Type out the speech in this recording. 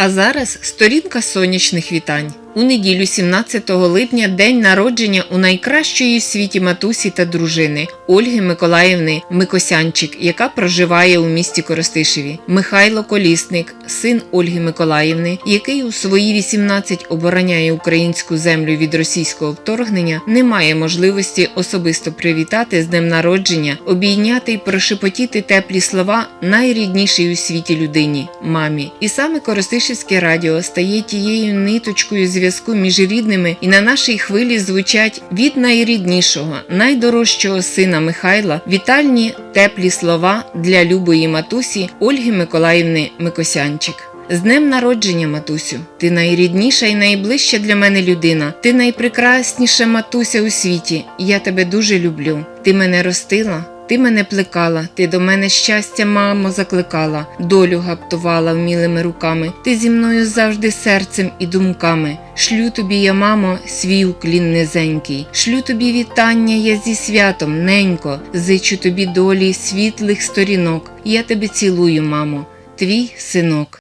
А зараз сторінка сонячних вітань. У неділю 17 липня день народження у найкращої в світі матусі та дружини Ольги Миколаївни Микосянчик, яка проживає у місті Коростишеві. Михайло Колісник, син Ольги Миколаївни, який у свої 18 обороняє українську землю від російського вторгнення, не має можливості особисто привітати з днем народження, обійняти й прошепотіти теплі слова найріднішій у світі людині мамі. І саме Коростишівське радіо стає тією ниточкою зв'язку між рідними, і на нашій хвилі звучать від найріднішого, найдорожчого сина Михайла вітальні теплі слова для любої матусі Ольги Миколаївни Микосянчик. З днем народження, матусю, ти найрідніша і найближча для мене людина. Ти найпрекрасніша матуся у світі. Я тебе дуже люблю. Ти мене ростила. Ти мене плекала, ти до мене щастя, мамо, закликала, долю гаптувала вмілими руками. Ти зі мною завжди серцем і думками. Шлю тобі я, мамо, свій уклін низенький. Шлю тобі вітання я зі святом, ненько. Зичу тобі долі світлих сторінок. Я тебе цілую, мамо, твій синок.